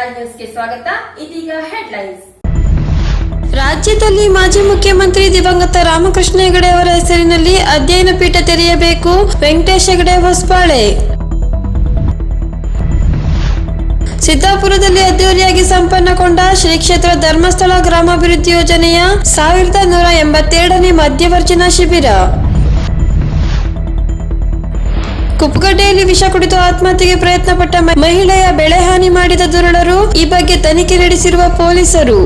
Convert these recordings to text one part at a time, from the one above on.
ಸ್ವಾಗತ. ಇದೀಗ ಹೆಡ್ಲೈನ್ಸ್ ರಾಜ್ಯದಲ್ಲಿ ಮಾಜಿ ಮುಖ್ಯಮಂತ್ರಿ ದಿವಂಗತ ರಾಮಕೃಷ್ಣ ಹೆಗಡೆ ಅವರ ಹೆಸರಿನಲ್ಲಿ ಅಧ್ಯಯನ ಪೀಠ ತೆರೆಯಬೇಕು. ವೆಂಕಟೇಶ್ ಹೆಗಡೆ ಹೊಸಬಾಳೆ ಸಿದ್ದಾಪುರದಲ್ಲಿ ಅದ್ದೂರಿಯಾಗಿ ಸಂಪನ್ನಗೊಂಡ ಶ್ರೀ ಕ್ಷೇತ್ರ ಧರ್ಮಸ್ಥಳ ಗ್ರಾಮಾಭಿವೃದ್ಧಿ ಯೋಜನೆಯ ಸಾವಿರದ ನೂರ ಎಂಬತ್ತೆರಡನೇ ಮಧ್ಯವರ್ಜನಾ ಶಿಬಿರ. ಕುಪ್ಪಗಡ್ಡೆಯಲ್ಲಿ ವಿಷ ಕುಡಿದು ಆತ್ಮಹತ್ಯೆಗೆ ಪ್ರಯತ್ನ ಪಟ್ಟ ಮಹಿಳೆಯ ಬೆಳೆ ಹಾನಿ ಮಾಡಿದ ದುರುಳರು ಈ ಬಗ್ಗೆ ತನಿಖೆ ನಡೆಸಿರುವ ಪೊಲೀಸರು.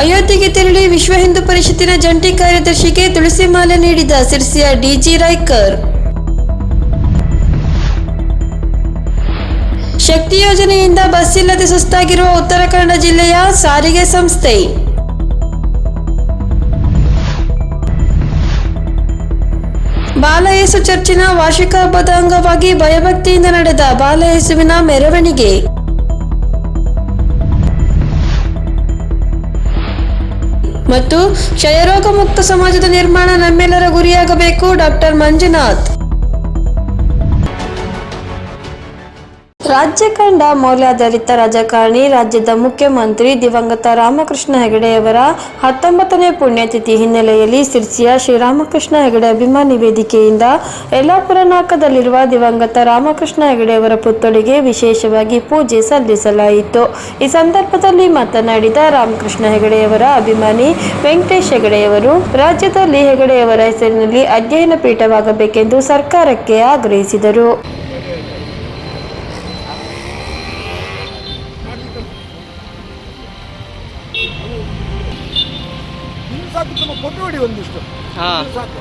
ಅಯೋಧ್ಯೆಗೆ ತೆರಳಿ ವಿಶ್ವ ಹಿಂದೂ ಪರಿಷತ್ತಿನ ಜಂಟಿ ಕಾರ್ಯದರ್ಶಿಗೆ ತುಳಸಿ ಮಾಲೆ ನೀಡಿದ ಸಿರ್ಸಿಯ ಡಿಜಿ ರಾಯ್ಕರ್. ಶಕ್ತಿ ಯೋಜನೆಯಿಂದ ಬಸ್ ಇಲ್ಲದೆ ಸುಸ್ತಾಗಿರುವ ಉತ್ತರ ಕನ್ನಡ ಜಿಲ್ಲೆಯ ಸಾರಿಗೆ ಸಂಸ್ಥೆ. ಬಾಲಯೇಸು ಚರ್ಚಿನ ವಾರ್ಷಿಕ ಹಬ್ಬದ ಅಂಗವಾಗಿ ಭಯಭಕ್ತಿಯಿಂದ ನಡೆದ ಬಾಲಯೇಸುವಿನ ಮೆರವಣಿಗೆ. ಮತ್ತು ಕ್ಷಯರೋಗ ಮುಕ್ತ ಸಮಾಜದ ನಿರ್ಮಾಣ ನಮ್ಮೆಲ್ಲರ ಗುರಿಯಾಗಬೇಕು ಡಾಕ್ಟರ್ ಮಂಜುನಾಥ್. ರಾಜ್ಯ ಕಂಡ ಮೌಲ್ಯಾಧಾರಿತ ರಾಜಕಾರಣಿ, ರಾಜ್ಯದ ಮುಖ್ಯಮಂತ್ರಿ ದಿವಂಗತ ರಾಮಕೃಷ್ಣ ಹೆಗಡೆಯವರ ಹತ್ತೊಂಬತ್ತನೇ ಪುಣ್ಯತಿಥಿ ಹಿನ್ನೆಲೆಯಲ್ಲಿ ಸಿರ್ಸಿಯ ಶ್ರೀರಾಮಕೃಷ್ಣ ಹೆಗಡೆ ಅಭಿಮಾನಿ ವೇದಿಕೆಯಿಂದ ಯಲ್ಲಾಪುರ ನಾಕದಲ್ಲಿರುವ ದಿವಂಗತ ರಾಮಕೃಷ್ಣ ಹೆಗಡೆಯವರ ಪುತ್ಥಳಿಗೆ ವಿಶೇಷವಾಗಿ ಪೂಜೆ ಸಲ್ಲಿಸಲಾಯಿತು. ಈ ಸಂದರ್ಭದಲ್ಲಿ ಮಾತನಾಡಿದ ರಾಮಕೃಷ್ಣ ಹೆಗಡೆಯವರ ಅಭಿಮಾನಿ ವೆಂಕಟೇಶ್ ಹೆಗಡೆಯವರು ರಾಜ್ಯದಲ್ಲಿ ಹೆಗಡೆಯವರ ಹೆಸರಿನಲ್ಲಿ ಅಧ್ಯಯನ ಪೀಠವಾಗಬೇಕೆಂದು ಸರ್ಕಾರಕ್ಕೆ ಆಗ್ರಹಿಸಿದರು. ಕೊಟ್ಟು ಬಿಡಿ ಒಂದಿಷ್ಟು. ಹಾ. ಇನ್ನು ಸಾಕು.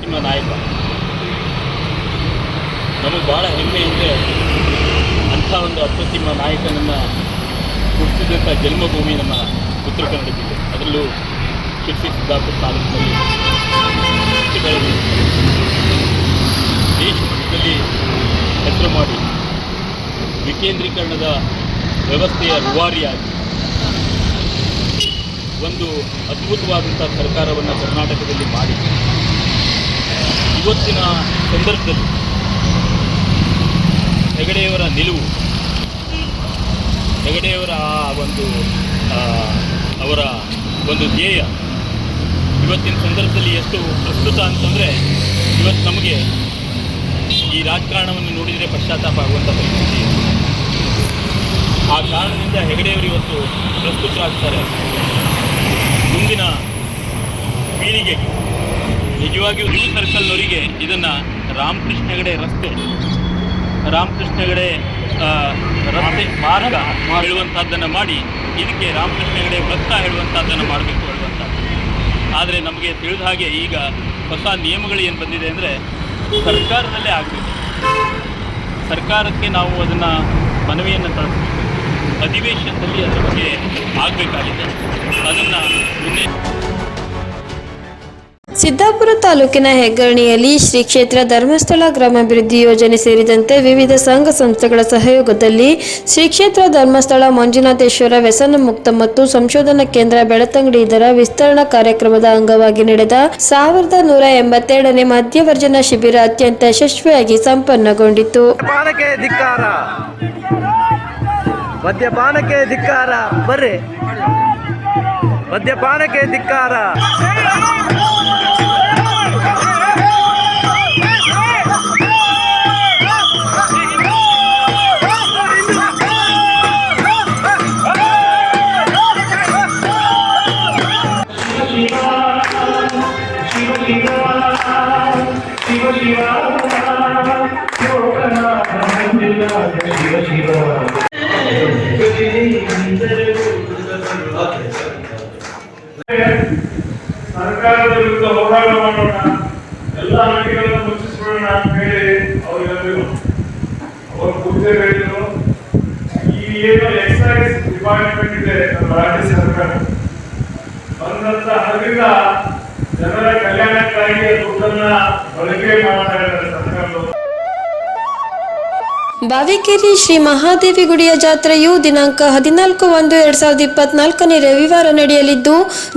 ನಿಮ್ಮ ನಾಯಕ ನಮಗೆ ಭಾಳ ಹೆಮ್ಮೆ ಇದೆ. ಅಂಥ ಒಂದು ಅಪ್ರತಿಮ ನಾಯಕನನ್ನ ಹುಟ್ಟಿಸಿದಂಥ ಜನ್ಮಭೂಮಿ ನಮ್ಮ ಉತ್ತರ ಕನ್ನಡ ಜಿಲ್ಲೆ. ಅದರಲ್ಲೂ ಶಿರ್ಸಿ ಸಿದ್ದಾಪುರ ತಾಲೂಕಿನಲ್ಲಿ ದೇಶದಲ್ಲಿ ಹೆಸರು ಮಾಡಿ ವಿಕೇಂದ್ರೀಕರಣದ ವ್ಯವಸ್ಥೆಯ ರೂವಾರಿಯಾಗಿ ಒಂದು ಅದ್ಭುತವಾದಂಥ ಸರ್ಕಾರವನ್ನು ಕರ್ನಾಟಕದಲ್ಲಿ ಮಾಡಿ ಇವತ್ತಿನ ಸಂದರ್ಭದಲ್ಲಿ ಹೆಗಡೆಯವರ ನಿಲುವು, ಹೆಗಡೆಯವರ ಆ ಒಂದು ಅವರ ಒಂದು ಧ್ಯೇಯ ಇವತ್ತಿನ ಸಂದರ್ಭದಲ್ಲಿ ಎಷ್ಟು ಪ್ರಸ್ತುತ ಅಂತಂದರೆ ಇವತ್ತು ನಮಗೆ ಈ ರಾಜಕಾರಣವನ್ನು ನೋಡಿದರೆ ಪಶ್ಚಾತ್ತಾಪ ಆಗುವಂಥ ಪರಿಸ್ಥಿತಿ ಆ ಕಾರಣದಿಂದ ಹೆಗಡೆಯವರು ಇವತ್ತು ಪ್ರಸ್ತುತರಾಗ್ತಾರೆ ಮುಂದಿನ ಪೀಳಿಗೆಗೆ ನಿಜವಾಗಿಯೂ ನ್ಯೂ ಸರ್ಕಲ್ನವರಿಗೆ ಇದನ್ನು ರಾಮಕೃಷ್ಣ ಹೆಗಡೆ ರಸ್ತೆ ರಾಮಕೃಷ್ಣ ಹೆಗಡೆ ರಸ್ತೆ ಮಾರ್ಗ ಹೇಳುವಂಥದ್ದನ್ನು ಮಾಡಿ, ಇದಕ್ಕೆ ರಾಮಕೃಷ್ಣ ಹೆಗಡೆ ವೃತ್ತ ಹೇಳುವಂಥದ್ದನ್ನು ಮಾಡಬೇಕು ಹೇಳುವಂಥದ್ದು ಆದರೆ ನಮಗೆ ತಿಳಿದ ಹಾಗೆ ಈಗ ಹೊಸ ನಿಯಮಗಳು ಏನು ಬಂದಿದೆ ಅಂದರೆ ಸರ್ಕಾರದಲ್ಲೇ ಆಗಬೇಕು. ಸರ್ಕಾರಕ್ಕೆ ನಾವು ಅದನ್ನು ಮನವಿಯನ್ನು ಕಳಿಸ್ಬೇಕು ಅಧಿವೇಶನದಲ್ಲಿ ಅದರ ಬಗ್ಗೆ ಆಗಬೇಕಾಗಿದೆ. ಅದನ್ನು ಸಿದ್ದಾಪುರ ತಾಲೂಕಿನ ಹೆಗ್ಗರಣಿಯಲ್ಲಿ ಶ್ರೀ ಕ್ಷೇತ್ರ ಧರ್ಮಸ್ಥಳ ಗ್ರಾಮಾಭಿವೃದ್ಧಿ ಯೋಜನೆ ಸೇರಿದಂತೆ ವಿವಿಧ ಸಂಘ ಸಂಸ್ಥೆಗಳ ಸಹಯೋಗದಲ್ಲಿ ಶ್ರೀ ಕ್ಷೇತ್ರ ಧರ್ಮಸ್ಥಳ, ಮಂಜುನಾಥೇಶ್ವರ, ವ್ಯಸನ ಮುಕ್ತ ಮತ್ತು ಸಂಶೋಧನಾ ಕೇಂದ್ರ ಬೆಳತಂಗಡಿ ಇದರ ವಿಸ್ತರಣಾ ಕಾರ್ಯಕ್ರಮದ ಅಂಗವಾಗಿ ನಡೆದ ಸಾವಿರದ ನೂರ ಎಂಬತ್ತೆರಡನೇ ಮಧ್ಯವರ್ಜನ ಶಿಬಿರ ಅತ್ಯಂತ ಯಶಸ್ವಿಯಾಗಿ ಸಂಪನ್ನಗೊಂಡಿತು ಮದ್ಯಪಾನಕ್ಕೆ ಧಿಕ್ಕಾರ. ಬರ್ರಿ. ಮದ್ಯಪಾನಕ್ಕೆ ಧಿಕ್ಕಾರ. ವಿರುದ್ಧ ಹೋರಾಟ ಮಾಡೋಣ ಬಾವಿಕೇರಿ ಶ್ರೀ ಮಹಾದೇವಿ ಗುಡಿಯ ಜಾತ್ರೆಯು ದಿನಾಂಕ ಹದಿನಾಲ್ಕು ಒಂದು ಎರಡ್ ಸಾವಿರದ ಇಪ್ಪತ್ನಾಲ್ಕನೇ ರವಿವಾರ ನಡೆಯಲಿದ್ದು,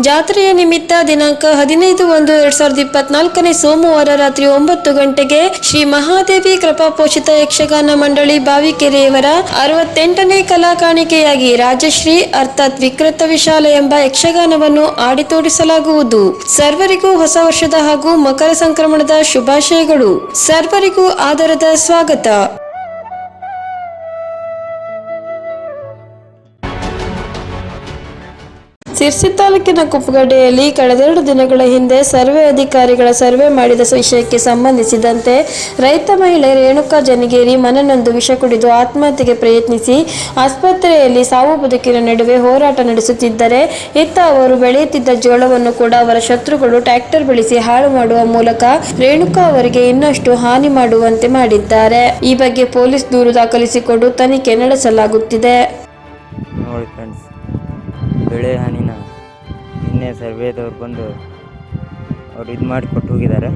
ಜಾತ್ರೆಯ ನಿಮಿತ್ತ ದಿನಾಂಕ ಹದಿನೈದು ಒಂದು ಎರಡ್ ಸಾವಿರದ ಇಪ್ಪತ್ನಾಲ್ಕನೇ ಸೋಮವಾರ ರಾತ್ರಿ ಒಂಬತ್ತು ಗಂಟೆಗೆ ಶ್ರೀ ಮಹಾದೇವಿ ಕೃಪಾಪೋಷಿತ ಯಕ್ಷಗಾನ ಮಂಡಳಿ ಬಾವಿಕೆರೆಯವರ ಅರವತ್ತೆಂಟನೇ ಕಲಾ ಕಾಣಿಕೆಯಾಗಿ ರಾಜಶ್ರೀ ಅರ್ಥಾತ್ ವಿಕೃತ ವಿಶಾಲ ಎಂಬ ಯಕ್ಷಗಾನವನ್ನು ಆಡಿ ತೋರಿಸಲಾಗುವುದು. ಸರ್ವರಿಗೂ ಹೊಸ ವರ್ಷದ ಹಾಗೂ ಮಕರ ಸಂಕ್ರಮಣದ ಶುಭಾಶಯಗಳು. ಸರ್ವರಿಗೂ ಆದರದ ಸ್ವಾಗತ. ಸಿರ್ಸಿ ತಾಲೂಕಿನ ಕುಪ್ಪಗಡ್ಡೆಯಲ್ಲಿ ಕಳೆದೆರಡು ದಿನಗಳ ಹಿಂದೆ ಸರ್ವೆ ಅಧಿಕಾರಿಗಳ ಸರ್ವೆ ಮಾಡಿದ ವಿಷಯಕ್ಕೆ ಸಂಬಂಧಿಸಿದಂತೆ ರೈತ ಮಹಿಳೆ ರೇಣುಕಾ ಜನಗೇರಿ ಮನನೊಂದು ವಿಷ ಕುಡಿದು ಆತ್ಮಹತ್ಯೆಗೆ ಪ್ರಯತ್ನಿಸಿ ಆಸ್ಪತ್ರೆಯಲ್ಲಿ ಸಾವು ಬದುಕಿನ ನಡುವೆ ಹೋರಾಟ ನಡೆಸುತ್ತಿದ್ದರೆ ಇತ್ತ ಅವರು ಬೆಳೆಯುತ್ತಿದ್ದ ಜೋಳವನ್ನು ಕೂಡ ಅವರ ಶತ್ರುಗಳು ಟ್ರ್ಯಾಕ್ಟರ್ ಬಳಸಿ ಹಾಳು ಮಾಡುವ ಮೂಲಕ ರೇಣುಕಾ ಅವರಿಗೆ ಇನ್ನಷ್ಟು ಹಾನಿ ಮಾಡುವಂತೆ ಮಾಡಿದ್ದಾರೆ. ಈ ಬಗ್ಗೆ ಪೊಲೀಸ್ ದೂರು ದಾಖಲಿಸಿಕೊಂಡು ತನಿಖೆ ನಡೆಸಲಾಗುತ್ತಿದೆ. ನೋಡಿ ಫ್ರೆಂಡ್ಸ್ ಬೆಳೆ ಹಾನಿನ ನಿನ್ನೆ ಸರ್ವೇದವ್ರು ಬಂದು ಅವ್ರು ಇದು ಮಾಡಿ ಕೊಟ್ಟು ಹೋಗಿದ್ದಾರೆ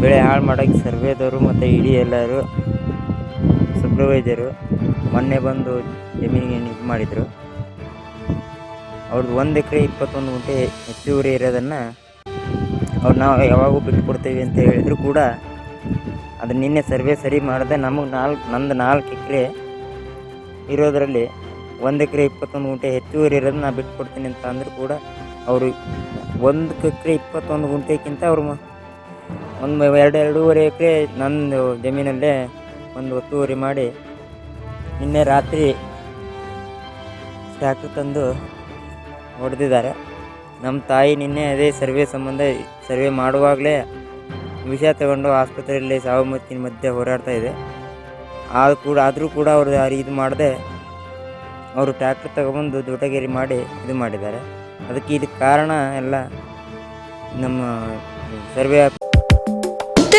ಬೆಳೆ ಹಾಳು ಮಾಡೋಕ್ಕೆ ಸರ್ವೇದವರು ಮತ್ತು ಇಡೀ ಎಲ್ಲರೂ ಸೂಪರ್ವೈಸರು ಮೊನ್ನೆ ಬಂದು ಜಮೀನಿಗೆ ಇದು ಮಾಡಿದರು. ಅವ್ರದ್ದು ಒಂದು ಎಕರೆ ಇಪ್ಪತ್ತೊಂದು ಗುಂಟೆ ಹೆಚ್ಚುವರಿ ಇರೋದನ್ನು ಅವ್ರು ನಾವು ಯಾವಾಗೂ ಬಿಟ್ಕೊಡ್ತೇವೆ ಅಂತ ಹೇಳಿದ್ರು ಕೂಡ ಅದು ನಿನ್ನೆ ಸರ್ವೆ ಸರಿ ಮಾಡಿದೆ ನಮಗೆ ನಾಲ್ಕು ನಂದು ನಾಲ್ಕು ಎಕರೆ ಇರೋದರಲ್ಲಿ ಒಂದು ಎಕರೆ ಇಪ್ಪತ್ತೊಂದು ಗುಂಟೆ ಹೆಚ್ಚುವರಿ ಇರೋದು ಬಿಟ್ಟು ಬಿಟ್ಕೊಡ್ತೀನಿ ಅಂತ ಅಂದರೂ ಕೂಡ ಅವರು ಒಂದು ಎಕರೆ ಇಪ್ಪತ್ತೊಂದು ಗುಂಟೆಗಿಂತ ಅವರು ಒಂದು ಎರಡು, ಎರಡೂವರೆ ಎಕರೆ ನಂದು ಜಮೀನಲ್ಲೇ ಒಂದು ಒತ್ತುವರಿ ಮಾಡಿ ನಿನ್ನೆ ರಾತ್ರಿ ಟ್ಯಾಕ್ಟ್ರ್ ತಂದು ಹೊಡೆದಿದ್ದಾರೆ. ನಮ್ಮ ತಾಯಿ ನಿನ್ನೆ ಅದೇ ಸರ್ವೆ ಸಂಬಂಧ ಸರ್ವೆ ಮಾಡುವಾಗಲೇ ವಿಷ ತಗೊಂಡು ಆಸ್ಪತ್ರೆಯಲ್ಲಿ ಸಾವು ಮತ್ತಿನ ಮಧ್ಯೆ ಹೋರಾಡ್ತಾ ಇದೆ. ಆದರೂ ಕೂಡ ಆದರೂ ಕೂಡ ಅವರು ಇದು ಮಾಡದೆ ಅವರು ಟ್ರ್ಯಾಕ್ಟರ್ ತಗೊಬಂದು ದೊಡ್ಡಗೇರಿ ಮಾಡಿ ಇದು ಮಾಡಿದ್ದಾರೆ. ಅದಕ್ಕೆ ಇದಕ್ಕೆ ಕಾರಣ ಎಲ್ಲ ನಮ್ಮ ಸರ್ವೆ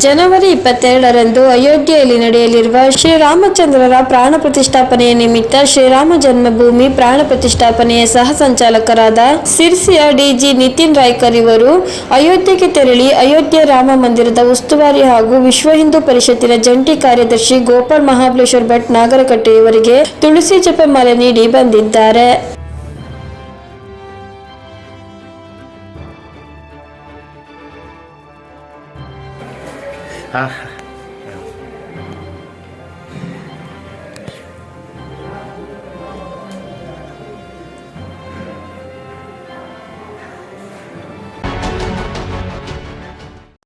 ಜನವರಿ ಇಪ್ಪತ್ತೆರಡರಂದು ಅಯೋಧ್ಯೆಯಲ್ಲಿ ನಡೆಯಲಿರುವ ಶ್ರೀರಾಮಚಂದ್ರರ ಪ್ರಾಣ ಪ್ರತಿಷ್ಠಾಪನೆಯ ನಿಮಿತ್ತ ಶ್ರೀರಾಮ ಜನ್ಮಭೂಮಿ ಪ್ರಾಣ ಪ್ರತಿಷ್ಠಾಪನೆಯ ಸಹ ಸಂಚಾಲಕರಾದ ಸಿರ್ಸಿಯ ಡಿಜಿ ನಿತಿನ್ ರಾಯ್ಕರ್ ಇವರು ಅಯೋಧ್ಯೆಗೆ ತೆರಳಿ ಅಯೋಧ್ಯೆ ರಾಮ ಮಂದಿರದ ಉಸ್ತುವಾರಿ ಹಾಗೂ ವಿಶ್ವ ಹಿಂದೂ ಪರಿಷತ್ತಿನ ಜಂಟಿ ಕಾರ್ಯದರ್ಶಿ ಗೋಪಾಲ್ ಮಹಾಬಲೇಶ್ವರ್ ಭಟ್ ನಾಗರಕಟ್ಟೆಯವರಿಗೆ ತುಳಸಿ ತುಳಸಿ ಜಪಮಾಲೆ ನೀಡಿ ಬಂದಿದ್ದಾರೆ. 啊。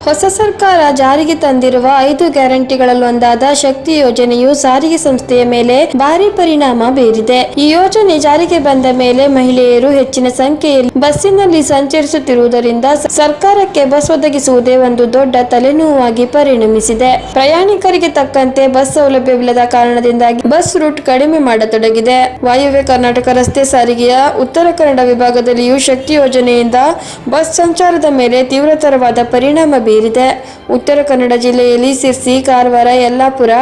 ಹೊಸ ಸರ್ಕಾರ ಜಾರಿಗೆ ತಂದಿರುವ ಐದು ಗ್ಯಾರಂಟಿಗಳಲ್ಲೊಂದಾದ ಶಕ್ತಿ ಯೋಜನೆಯು ಸಾರಿಗೆ ಸಂಸ್ಥೆಯ ಮೇಲೆ ಭಾರಿ ಪರಿಣಾಮ ಬೀರಿದೆ. ಈ ಯೋಜನೆ ಜಾರಿಗೆ ಬಂದ ಮೇಲೆ ಮಹಿಳೆಯರು ಹೆಚ್ಚಿನ ಸಂಖ್ಯೆಯಲ್ಲಿ ಬಸ್ಸಿನಲ್ಲಿ ಸಂಚರಿಸುತ್ತಿರುವುದರಿಂದ ಸರ್ಕಾರಕ್ಕೆ ಬಸ್ ಒದಗಿಸುವುದೇ ಒಂದು ದೊಡ್ಡ ತಲೆನೋವಾಗಿ ಪರಿಣಮಿಸಿದೆ. ಪ್ರಯಾಣಿಕರಿಗೆ ತಕ್ಕಂತೆ ಬಸ್ ಸೌಲಭ್ಯವಿಲ್ಲದ ಕಾರಣದಿಂದಾಗಿ ಬಸ್ ರೂಟ್ ಕಡಿಮೆ ಮಾಡತೊಡಗಿದೆ. ವಾಯುವ್ಯ ಕರ್ನಾಟಕ ರಸ್ತೆ ಸಾರಿಗೆಯ ಉತ್ತರ ಕನ್ನಡ ವಿಭಾಗದಲ್ಲಿಯೂ ಶಕ್ತಿ ಯೋಜನೆಯಿಂದ ಬಸ್ ಸಂಚಾರದ ಮೇಲೆ ತೀವ್ರತರವಾದ ಪರಿಣಾಮ ಬೀರಿದೆ. ಬೀರಿದೆ ಉತ್ತರ ಕನ್ನಡ ಜಿಲ್ಲೆಯಲ್ಲಿ ಸಿರ್ಸಿ, ಕಾರವಾರ, ಯಲ್ಲಾಪುರ,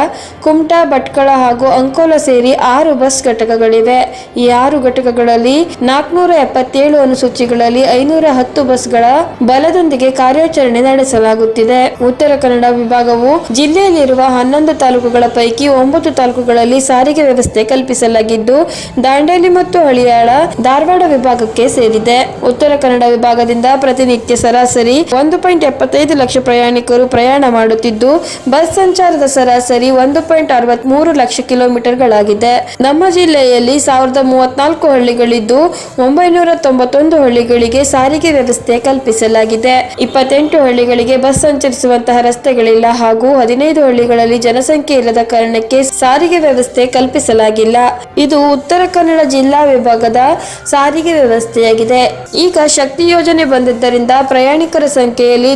ಕುಮಟಾ, ಭಟ್ಕಳ ಹಾಗೂ ಅಂಕೋಲ ಸೇರಿ ಆರು ಬಸ್ ಘಟಕಗಳಿವೆ. ಈ ಆರು ಘಟಕಗಳಲ್ಲಿ ನಾಲ್ಕುನೂರ ಎಪ್ಪತ್ತೇಳು ಅನುಸೂಚಿಗಳಲ್ಲಿ ಐನೂರ ಹತ್ತು ಬಸ್ಗಳ ಬಲದೊಂದಿಗೆ ಕಾರ್ಯಾಚರಣೆ ನಡೆಸಲಾಗುತ್ತಿದೆ. ಉತ್ತರ ಕನ್ನಡ ವಿಭಾಗವು ಜಿಲ್ಲೆಯಲ್ಲಿರುವ ಹನ್ನೊಂದು ತಾಲೂಕುಗಳ ಪೈಕಿ ಒಂಬತ್ತು ತಾಲೂಕುಗಳಲ್ಲಿ ಸಾರಿಗೆ ವ್ಯವಸ್ಥೆ ಕಲ್ಪಿಸಲಾಗಿದ್ದು, ದಾಂಡೇಲಿ ಮತ್ತು ಹಳಿಯಾಳ ಧಾರವಾಡ ವಿಭಾಗಕ್ಕೆ ಸೇರಿದೆ. ಉತ್ತರ ಕನ್ನಡ ವಿಭಾಗದಿಂದ ಪ್ರತಿನಿತ್ಯ ಸರಾಸರಿ ಒಂದು ಪಾಯಿಂಟ್ ಎಪ್ಪತ್ತೈದು ಲಕ್ಷ ಪ್ರಯಾಣಿಕರು ಪ್ರಯಾಣ ಮಾಡುತ್ತಿದ್ದು, ಬಸ್ ಸಂಚಾರದ ಸರಾಸರಿ ಒಂದು ಪಾಯಿಂಟ್ ಅರವತ್ಮೂರು ಲಕ್ಷ ಕಿಲೋಮೀಟರ್ಗಳಾಗಿದೆ. ನಮ್ಮ ಜಿಲ್ಲೆಯಲ್ಲಿ ಸಾವಿರದ ಮೂವತ್ನಾಲ್ಕು ಹಳ್ಳಿಗಳಿದ್ದು, ಒಂಬೈನೂರ ತೊಂಬತ್ತೊಂದು ಹಳ್ಳಿಗಳಿಗೆ ಸಾರಿಗೆ ವ್ಯವಸ್ಥೆ ಕಲ್ಪಿಸಲಾಗಿದೆ. ಇಪ್ಪತ್ತೆಂಟು ಹಳ್ಳಿಗಳಿಗೆ ಬಸ್ ಸಂಚರಿಸುವಂತಹ ರಸ್ತೆಗಳಿಲ್ಲ ಹಾಗೂ ಹದಿನೈದು ಹಳ್ಳಿಗಳಲ್ಲಿ ಜನಸಂಖ್ಯೆ ಇಲ್ಲದ ಕಾರಣಕ್ಕೆ ಸಾರಿಗೆ ವ್ಯವಸ್ಥೆ ಕಲ್ಪಿಸಲಾಗಿಲ್ಲ. ಇದು ಉತ್ತರ ಕನ್ನಡ ಜಿಲ್ಲಾ ವಿಭಾಗದ ಸಾರಿಗೆ ವ್ಯವಸ್ಥೆಯಾಗಿದೆ. ಈಗ ಶಕ್ತಿ ಯೋಜನೆ ಬಂದಿದ್ದರಿಂದ ಪ್ರಯಾಣಿಕರ ಸಂಖ್ಯೆಯಲ್ಲಿ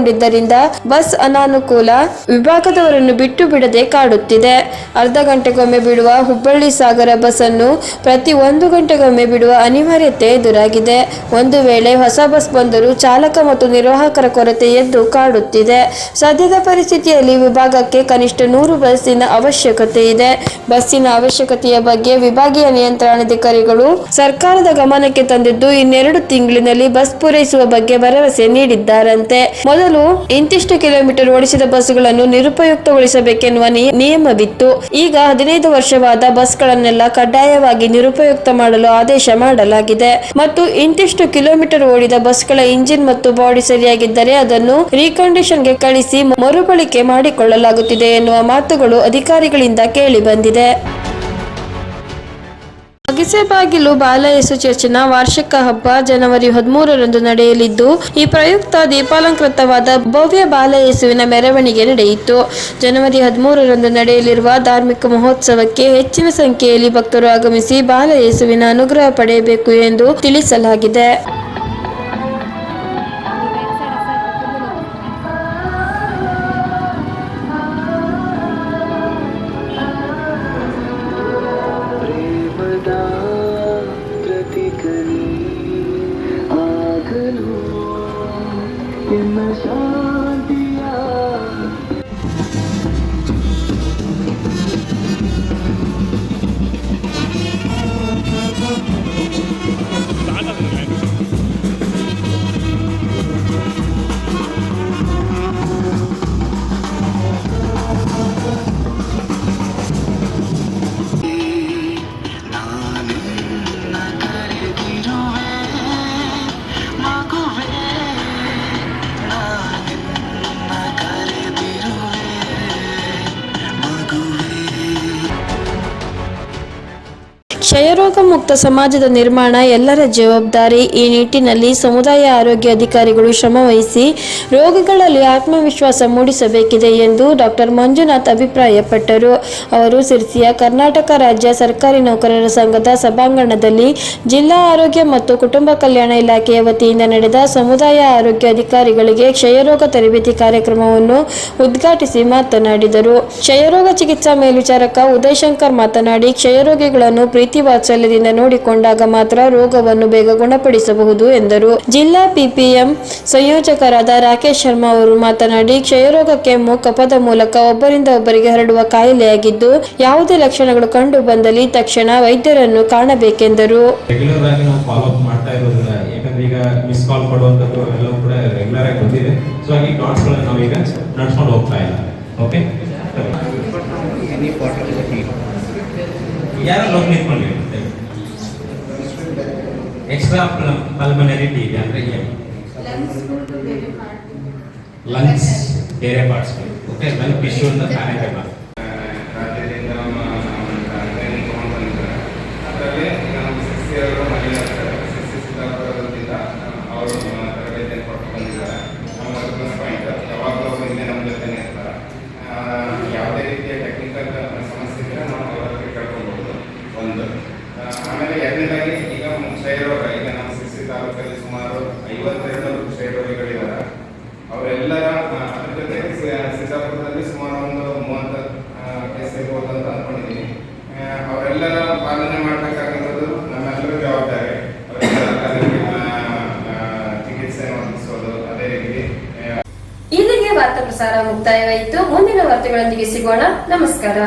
ದ್ವಿಗುಣಗೊಂಡಿದ್ದರಿಂದ ಬಸ್ ಅನಾನುಕೂಲ ವಿಭಾಗದವರನ್ನು ಬಿಟ್ಟು ಬಿಡದೆ ಕಾಡುತ್ತಿದೆ. ಅರ್ಧ ಗಂಟೆಗೊಮ್ಮೆ ಬಿಡುವ ಹುಬ್ಬಳ್ಳಿ ಸಾಗರ ಬಸ್ ಅನ್ನು ಪ್ರತಿ ಒಂದು ಗಂಟೆಗೊಮ್ಮೆ ಬಿಡುವ ಅನಿವಾರ್ಯತೆ ಎದುರಾಗಿದೆ. ಒಂದು ವೇಳೆ ಹೊಸ ಬಸ್ ಬಂದರೂ ಚಾಲಕ ಮತ್ತು ನಿರ್ವಾಹಕರ ಕೊರತೆ ಎದ್ದು ಕಾಡುತ್ತಿದೆ. ಸದ್ಯದ ಪರಿಸ್ಥಿತಿಯಲ್ಲಿ ವಿಭಾಗಕ್ಕೆ ಕನಿಷ್ಠ ನೂರು ಬಸ್ಸಿನ ಅವಶ್ಯಕತೆ ಇದೆ. ಬಸ್ಸಿನ ಅವಶ್ಯಕತೆಯ ಬಗ್ಗೆ ವಿಭಾಗೀಯ ನಿಯಂತ್ರಣಾಧಿಕಾರಿಗಳು ಸರ್ಕಾರದ ಗಮನಕ್ಕೆ ತಂದಿದ್ದು, ಇನ್ನೆರಡು ತಿಂಗಳಿನಲ್ಲಿ ಬಸ್ ಪೂರೈಸುವ ಬಗ್ಗೆ ಭರವಸೆ ನೀಡಿದ್ದಾರಂತೆ. ಮೊದಲು ಇಂತಿಷ್ಟು ಕಿಲೋಮೀಟರ್ ಓಡಿಸಿದ ಬಸ್ಗಳನ್ನು ನಿರುಪಯುಕ್ತಗೊಳಿಸಬೇಕೆನ್ನುವ ನಿಯಮವಿತ್ತು ಈಗ ಹದಿನೈದು ವರ್ಷವಾದ ಬಸ್ಗಳನ್ನೆಲ್ಲ ಕಡ್ಡಾಯವಾಗಿ ನಿರುಪಯುಕ್ತ ಮಾಡಲು ಆದೇಶ ಮಾಡಲಾಗಿದೆ. ಮತ್ತು ಇಂತಿಷ್ಟು ಕಿಲೋಮೀಟರ್ ಓಡಿದ ಬಸ್ಗಳ ಇಂಜಿನ್ ಮತ್ತು ಬಾಡಿ ಸರಿಯಾಗಿದ್ದರೆ ಅದನ್ನು ರೀಕಂಡೀಷನ್ಗೆ ಕಳಿಸಿ ಮರುಬಳಕೆ ಮಾಡಿಕೊಳ್ಳಲಾಗುತ್ತಿದೆ ಎನ್ನುವ ಮಾತುಗಳು ಅಧಿಕಾರಿಗಳಿಂದ ಕೇಳಿ ಬಂದಿದೆ. ಅಗಿಸೆಬಾಗಿಲು ಬಾಲಯೇಸು ಚರ್ಚಿನ ವಾರ್ಷಿಕ ಹಬ್ಬ ಜನವರಿ ಹದಿಮೂರರಂದು ನಡೆಯಲಿದ್ದು, ಈ ಪ್ರಯುಕ್ತ ದೀಪಾಲಂಕೃತವಾದ ಭವ್ಯ ಬಾಲಯೇಸುವಿನ ಮೆರವಣಿಗೆ ನಡೆಯಿತು. ಜನವರಿ ಹದಿಮೂರರಂದು ನಡೆಯಲಿರುವ ಧಾರ್ಮಿಕ ಮಹೋತ್ಸವಕ್ಕೆ ಹೆಚ್ಚಿನ ಸಂಖ್ಯೆಯಲ್ಲಿ ಭಕ್ತರು ಆಗಮಿಸಿ ಬಾಲಯೇಸುವಿನ ಅನುಗ್ರಹ ಪಡೆಯಬೇಕು ಎಂದು ತಿಳಿಸಲಾಗಿದೆ. ಕ್ಷಯರೋಗ ಮುಕ್ತ ಸಮಾಜದ ನಿರ್ಮಾಣ, ಎಲ್ಲರ ಜವಾಬ್ದಾರಿ ಈ ನಿಟ್ಟಿನಲ್ಲಿ ಸಮುದಾಯ ಆರೋಗ್ಯ ಅಧಿಕಾರಿಗಳು ಶ್ರಮವಹಿಸಿ ರೋಗಗಳಲ್ಲಿ ಆತ್ಮವಿಶ್ವಾಸ ಮೂಡಿಸಬೇಕಿದೆ ಎಂದು ಡಾಕ್ಟರ್ ಮಂಜುನಾಥ್ ಅಭಿಪ್ರಾಯಪಟ್ಟರು. ಅವರು ಸಿರ್ಸಿಯ ಕರ್ನಾಟಕ ರಾಜ್ಯ ಸರ್ಕಾರಿ ನೌಕರರ ಸಂಘದ ಸಭಾಂಗಣದಲ್ಲಿ ಜಿಲ್ಲಾ ಆರೋಗ್ಯ ಮತ್ತು ಕುಟುಂಬ ಕಲ್ಯಾಣ ಇಲಾಖೆಯ ವತಿಯಿಂದ ನಡೆದ ಸಮುದಾಯ ಆರೋಗ್ಯ ಅಧಿಕಾರಿಗಳಿಗೆ ಕ್ಷಯರೋಗ ತರಬೇತಿ ಕಾರ್ಯಕ್ರಮವನ್ನು ಉದ್ಘಾಟಿಸಿ ಮಾತನಾಡಿದರು. ಕ್ಷಯರೋಗ ಚಿಕಿತ್ಸಾ ಮೇಲ್ವಿಚಾರಕ ಉದಯಶಂಕರ್ ಮಾತನಾಡಿ, ಕ್ಷಯರೋಗಿಗಳನ್ನು ಪ್ರೀತಿ ವಾತ್ಸಲ್ಯದಿಂದ ನೋಡಿಕೊಂಡಾಗ ಮಾತ್ರ ರೋಗವನ್ನು ಬೇಗ ಗುಣಪಡಿಸಬಹುದು ಎಂದರು. ಜಿಲ್ಲಾ ಪಿಪಿಎಂ ಸಂಯೋಜಕರಾದ ರಾಕೇಶ್ ಶರ್ಮಾ ಅವರು ಮಾತನಾಡಿ ಕ್ಷಯರೋಗಕ್ಕೆ ಕೆಮ್ಮು ಕಫದ ಮೂಲಕ ಒಬ್ಬರಿಂದ ಒಬ್ಬರಿಗೆ ಹರಡುವ ಕಾಯಿಲೆಯಾಗಿದ್ದು ಯಾವುದೇ ಲಕ್ಷಣಗಳು ಕಂಡು ಬಂದಲ್ಲಿ ತಕ್ಷಣ ವೈದ್ಯರನ್ನು ಕಾಣಬೇಕೆಂದರು. ರೆಗ್ಯುಲರ್ ಆಗಿ ನಾವು ಫಾಲೋ ಅಪ್ ಮಾಡ್ತಾ ಇರೋದಿಲ್ಲ. ಯಾಕಂದ್ರೆ ಈಗ ಮಿಸ್ ಕಾಲ್ ಕೊಡುವಂಥದ್ದು ಎಲ್ಲವೂ ಕೂಡ ರೆಗ್ಯುಲರ್ ಆಗಿ ಬಂದಿದೆ. ಸೊ ಹಾಗೆ ಡಾಟ್ಸ್ಗಳನ್ನು ನಾವೀಗ ನಡ್ಸ್ಕೊಂಡು ಹೋಗ್ತಾ ಇಲ್ಲ ಓಕೆ ಯಾರು ಲೋಕ್ ನಿಂತ್ಕೊಂಡು ఎక్స్ట్రా పల్మనరీ టీబీ లంగ్స్ వేరే పార్ట్స్ ఓకే లంగ్ పిష్యూ ఉన్న కారణం ಕ್ಷಯರೋಗಿಗಳಿದ್ದಾರೆ ಅವರೆಲ್ಲರ ಅದ್ರ ಜೊತೆಗೆ ಸಿದ್ದಾಪುರದಲ್ಲಿ ಸುಮಾರು ಒಂದು ಮೂವತ್ತು ಕೇಸ್ ಇರ್ಬೋದು ಅಂತ ಅಂದ್ಕೊಂಡಿದ್ದೀನಿ. ಅವರೆಲ್ಲರ ಪಾಲನೆ ಮಾಡಬೇಕಾಗಿರೋದು ನಮ್ಮೆಲ್ಲರ ಜವಾಬ್ದಾರಿ. ಚಿಕಿತ್ಸೆ ಒದಗಿಸೋದು ಅದೇ ರೀತಿ. ಆ, ಮುಕ್ತಾಯವಾಯಿತು. ಮುಂದಿನ ವಾರ್ತೆಗಳೊಂದಿಗೆ ಸಿಗೋಣ. ನಮಸ್ಕಾರ.